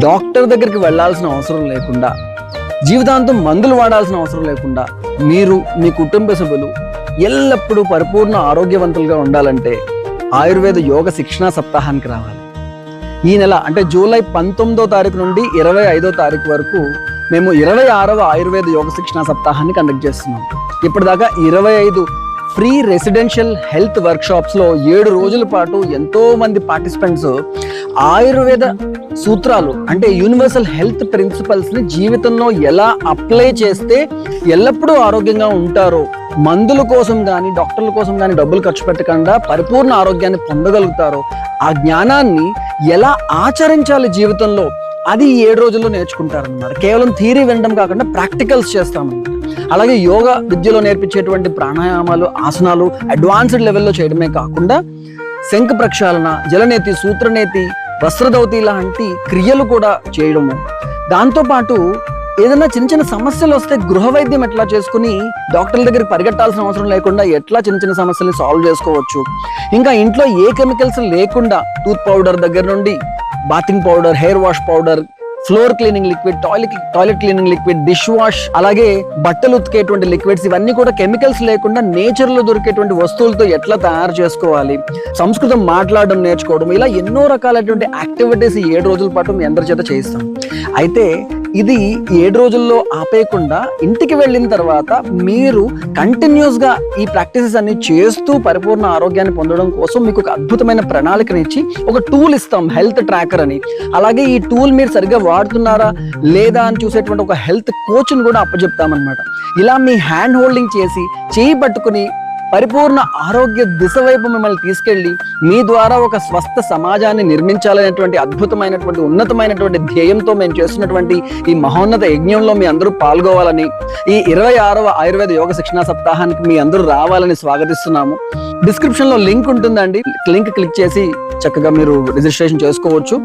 Doctor దగ్గరికి వెళ్ళాల్సిన అవసరం లేకుండా జీవితాంతం మందులు వాడాల్సిన అవసరం లేకుండా మీరు మీ కుటుంబ సభ్యులు ఎల్లప్పుడూ పరిపూర్ణ ఆరోగ్యవంతులుగా ఉండాలంటే ఆయుర్వేద యోగ శిక్షణా సప్తాహానికి రావాలి. ఈ నెల అంటే జూలై పంతొమ్మిదో తారీఖు నుండి ఇరవై ఐదో తారీఖు వరకు మేము ఇరవై ఆరవ ఆయుర్వేద యోగ శిక్షణా సప్తాహాన్ని కండక్ట్ చేస్తున్నాం. ఇప్పటిదాకా ఇరవై ఐదు ఫ్రీ రెసిడెన్షియల్ హెల్త్ వర్క్షాప్స్లో ఏడు రోజుల పాటు ఎంతోమంది పార్టిసిపెంట్స్ ఆయుర్వేద సూత్రాలు అంటే యూనివర్సల్ హెల్త్ ప్రిన్సిపల్స్ని జీవితంలో ఎలా అప్లై చేస్తే ఎల్లప్పుడూ ఆరోగ్యంగా ఉంటారో మందుల కోసం కానీ డాక్టర్ల కోసం కానీ డబ్బులు ఖర్చు పెట్టకుండా పరిపూర్ణ ఆరోగ్యాన్ని పొందగలుగుతారో ఆ జ్ఞానాన్ని ఎలా ఆచరించాలి జీవితంలో అది ఏడు రోజుల్లో నేర్చుకుంటారనమాట కేవలం థియరీ వినడం కాకుండా ప్రాక్టికల్స్ చేస్తామన్నమాట. అలాగే యోగా విద్యలో నేర్పించేటువంటి ప్రాణాయామాలు ఆసనాలు అడ్వాన్స్డ్ లెవెల్లో చేయడమే కాకుండా శంఖ ప్రక్షాళన జలనేతి సూత్రనేతి వస్త్రదౌతి లాంటి క్రియలు కూడా చేయడము. దాంతోపాటు ఏదైనా చిన్న చిన్న సమస్యలు వస్తే గృహ వైద్యం ఎట్లా చేసుకుని డాక్టర్ల దగ్గరికి పరిగెట్టాల్సిన అవసరం లేకుండా ఎట్లా చిన్న చిన్న సమస్యల్ని సాల్వ్ చేసుకోవచ్చు. ఇంకా ఇంట్లో ఏ కెమికల్స్ లేకుండా టూత్ పౌడర్ దగ్గర నుండి bathing powder hair wash powder floor cleaning liquid toilet toilet cleaning liquid dish wash అలాగే బట్టలు ఉతికేటువంటి లిక్విడ్స్ ఇవన్నీ కూడా కెమికల్స్ లేకుండా నేచర్లో దొరికేటువంటి వస్తువులతో ఎట్లా తయారు చేసుకోవాలి? సంస్కృతం మాట్లాడడం నేర్చుకోవడం ఇలా ఎన్నో రకాలైనటువంటి యాక్టివిటీస్ ఏడు రోజుల పాటు మీ అందరి చేత చేయిస్తాం. అయితే ఇది ఏడు రోజుల్లో ఆపేయకుండా ఇంటికి వెళ్ళిన తర్వాత మీరు కంటిన్యూస్గా ఈ ప్రాక్టీసెస్ అన్ని చేస్తూ పరిపూర్ణ ఆరోగ్యాన్ని పొందడం కోసం మీకు ఒక అద్భుతమైన ప్రణాళికనిచ్చి ఒక టూల్ ఇస్తాం హెల్త్ ట్రాకర్ అని. అలాగే ఈ టూల్ మీరు సరిగ్గా వాడుతున్నారా లేదా అని చూసేటువంటి ఒక హెల్త్ కోచ్ని కూడా అప్పచెప్తామన్నమాట ఇలా మీ హ్యాండ్ హోల్డింగ్ చేసి చేయి పట్టుకుని పరిపూర్ణ ఆరోగ్య దిశ వైపు మిమ్మల్ని తీసుకెళ్ళి మీ ద్వారా ఒక స్వస్థ సమాజాన్ని నిర్మించాలనేటువంటి అద్భుతమైనటువంటి ఉన్నతమైనటువంటి ధ్యేయంతో మేము చేస్తున్నటువంటి ఈ మహోన్నత యజ్ఞంలో మీ అందరూ పాల్గొవాలని ఈ ఇరవై ఆరవ ఆయుర్వేద యోగ శిక్షణా సప్తాహానికి మీ అందరూ రావాలని స్వాగతిస్తున్నాము. డిస్క్రిప్షన్లో లింక్ ఉంటుందండి. లింక్ క్లిక్ చేసి చక్కగా మీరు రిజిస్ట్రేషన్ చేసుకోవచ్చు.